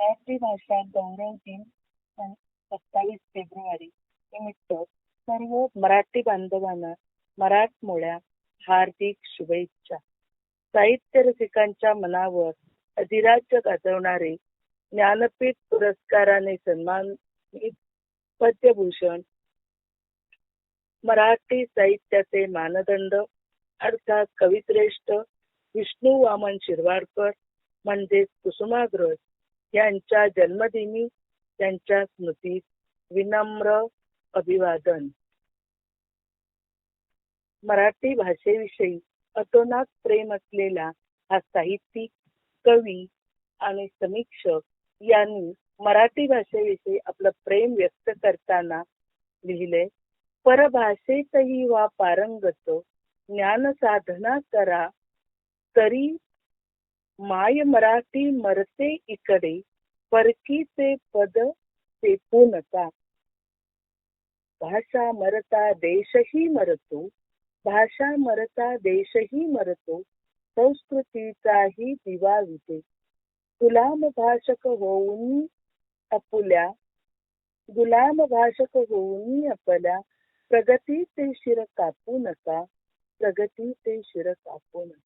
मराठी भाषा गौरव दिन सत्तावीस फेब्रुवारी निमित्त सर्व मराठी बांधवांना मराठमोळ्या हार्दिक शुभेच्छा. साहित्य रसिकांच्या मनावर अधिराज्य गाजवणारे ज्ञानपीठ पुरस्काराने सन्मानित पद्यभूषण मराठी साहित्याचे मानदंड अर्थात कविश्रेष्ठ विष्णू वामन शिरवाडकर म्हणजेच कुसुमाग्रज यांच्या जन्मदिनी त्यांच्या स्मृतीत विनम्र अभिवादन. मराठी भाषेविषयी अतोनात प्रेम असलेला हा साहित्यिक कवी आणि समीक्षक यांनी मराठी भाषेविषयी आपलं प्रेम व्यक्त करताना लिहिले परभाषेतही वा पारंगत ज्ञान साधना करा तरी माय मराठी मरते इकडे. परकीचे पद सेपू नका. भाषा मरता देशही मरतो भाषा मरता देशही मरतो संस्कृतीचाही दिवा विते. गुलाम भाषक होऊन अपुल्या गुलाम भाषक होऊन आपल्या प्रगतीचे शिर कापू नका प्रगतीचे शिर कापू नका.